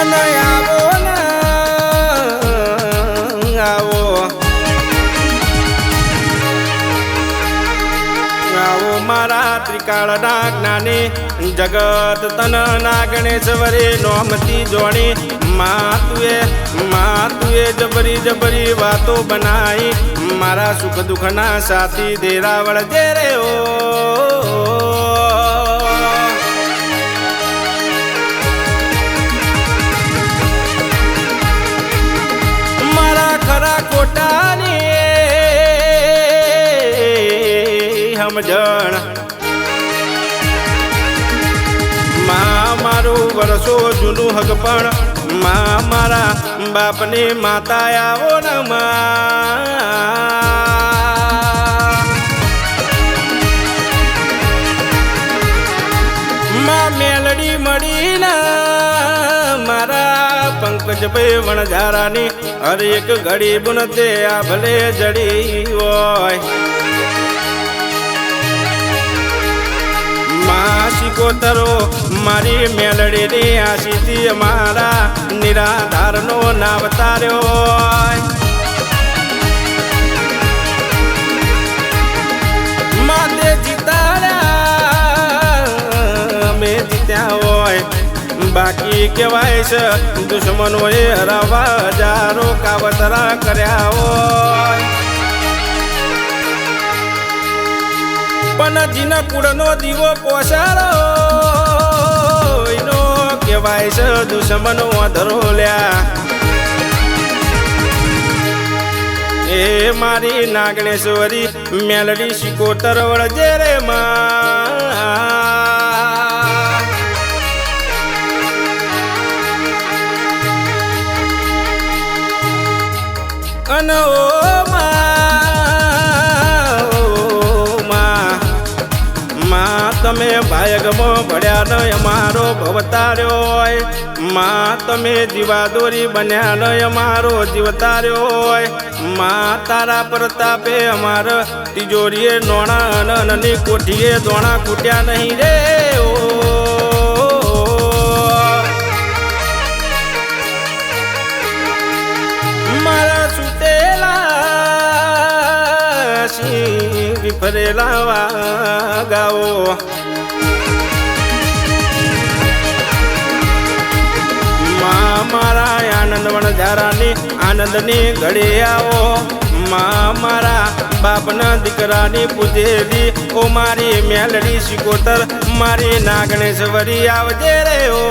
અને આવો મારા ત્રિકાળના જ્ઞાની જગત તન ના ગણેશ વરે નોમતી જોણી, માતુએ માતુએ જબરી જબરી વાતો બનાઈ. મારા સુખ દુઃખના સાથી દેરાવળ જે રે ઓ સમજણ વર્ષો જૂનું હક પણ માં મારા બાપની માતા આવો ને માં મેલડી મળીના મારા પંકજભાઈ વણઝારાની હરેક ઘડી તે આ ભલે જડી હોય. માં શિકોતરો મારી મેલડીની આશીતી મારા નિરાધારનો જીત્યા હોય. બાકી કહેવાય છે, દુશ્મનોએ હરાવા હજારો કાવતરા કર્યા હોય. પણ જીના કુળનો દીવો પોસારો એનો કહેવાય છે દુશ્મનો અધરો લ્યા એ મારી નાગણેશ્વરી મેલડી શિકોતર વળજે રે માં. ભાયગમાં ભળ્યા નય અમારો ભવતાર્યો હોય. માં તમે જીવાદોરી બન્યા નય અમારો જીવતાર્યો હોય. માં તારા પ્રતાપે અમાર તિજોરીએ નોણા અનની કોઠીએ દોણા કૂટ્યા નહીં રે. ઓ. વિફરેલા વાગાઓ. વણઝારાની આનંદની ઘડી આવો. મા મારા બાપના દીકરાની પૂજેવી ઓ મારી મેલડી શિકોતર મારી નાગણેશ્વરી આવજે રે ઓ.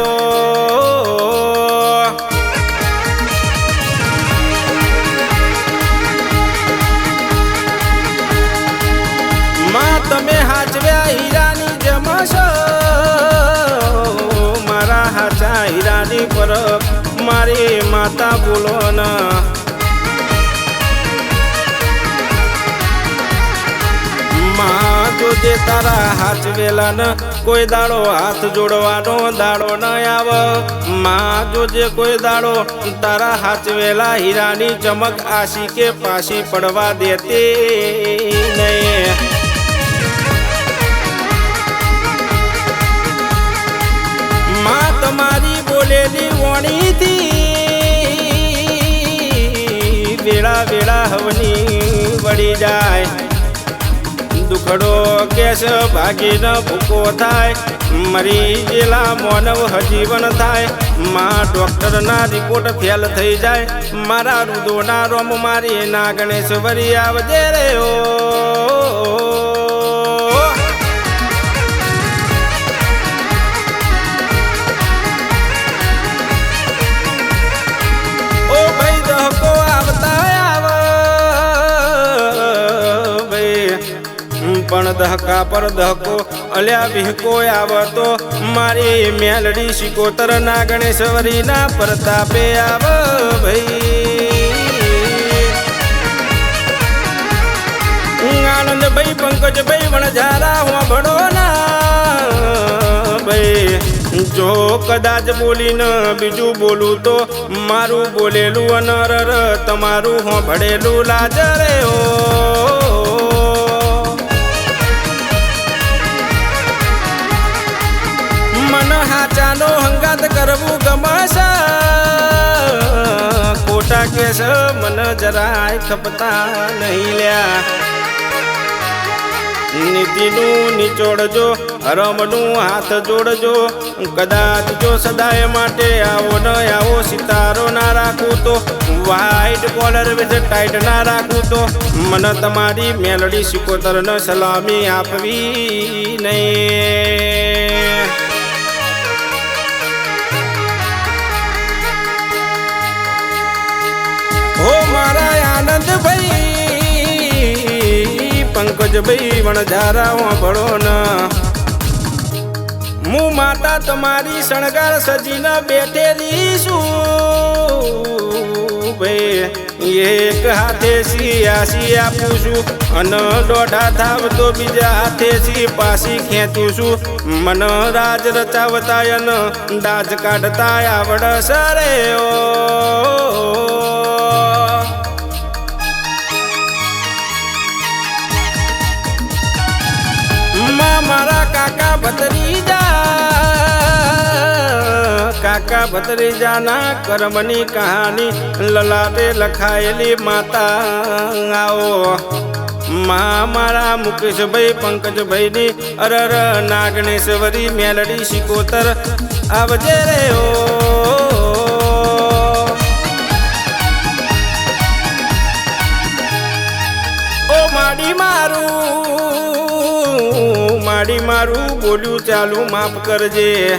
તમે હાચવ્યા હીરાની જમશો મારા હાચા હીરાની પર મારી માતા બોલો માં જોજે તારા હાથ વેલા ન કોઈ દાડો હાથ જોડવાનો દાડો ન આવ. મા જોજે કોઈ દાડો તારા હાથ વેલા હીરાની ચમક આશી કે પાછી પડવા દેતી નહીં. માં તમારી બોલેલી વણીથી જાય. દુખડો કેસ ભાગીને ભૂકો થાય. મરી ગયેલા માનવ હજીવન થાય. મા ડોક્ટરના રિપોર્ટ ફેલ થઈ જાય. મારા રુદોના રોમ મારી ના ગણેશ્વરી આવજે રે પણ દહકા પર દહકો અલ્યા વિહકો આવતો. મારી મેલડી શિકોતર ના ગણેશ્વરી ના પ્રતાપે આવ ભાઈ. આનંદ ભાઈ પંકજ ભાઈ વણઝારા હું ભણો ના ભાઈ. જો કદાચ બોલીને બીજું બોલું તો મારું બોલેલું અનર તમારું હું ભણેલું લાજરે ઓ મન હાચાનો હંગાત કરવું ગમસ ખોટા કેસ મન જરાય ખપતા નહીં લ્યા. નીતિનું નીચોડજો, હરમનું હાથ જોડજો. કદાચ જો સદાય માટે આવો ન આવો સિતારો ના રાખું તો વ્હાઈટ કોલર વિથ ટાઈટ ના રાખું તો, મને તમારી મેલડી સિકોતર સલામી આપવી નહીં. ભાઈ પંકજ ભાઈ વણઝારા ભળો ન. હું માતા તમારી શણગાર સજીને બેઠેલી છું ભાઈ એક હાથે સિયા સી આપું છું અને દોઢા થાવ તો બીજા હાથે સી પાછી ખેંચું છું. મન રાજ રચાવતા અને દાજ કાઢતા આવડ સરે ઓ. મારા કાકા ભત્રીજા, કાકા ભત્રીજાના કર્મની કહાની લલાટે લખાયેલી માતા. આવો, મા મારા મુકેશભાઈ, પંકજભાઈની અરર, નાગણેશ્વરી મેલડી શિકોતર. આવજે રે ઓ માડી મારું માડી મારું બોલ્યું, ચાલુ માફ કરજે.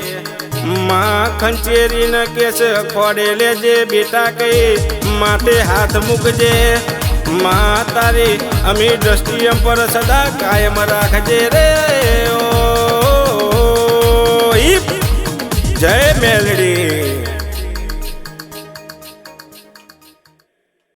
માં ખંચેરી ન કેસ ખોડે લેજે, બેટા કઈ માથે હાથ મૂકજે. માં તારી અમી દ્રષ્ટિ પર સદા કાયમ રાખજે રે. ઓ. જય મેલડી.